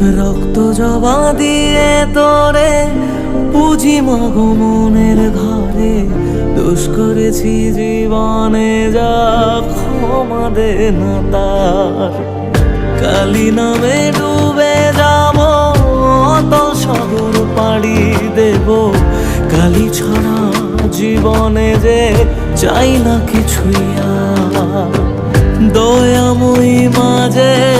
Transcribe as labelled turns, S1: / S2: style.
S1: রক্ত জবা দিয়ে তোরে পুঁজি মাগো মনের ঘরে। দোষ করেছি জীবনে যা ক্ষমা দে না তার। কালি নামে ডুবে যাব, অতল সাগর পাড়ি দেব। কালি ছাড়া জীবনে যে চাই না কিছুই দয়াময়ী মাঝে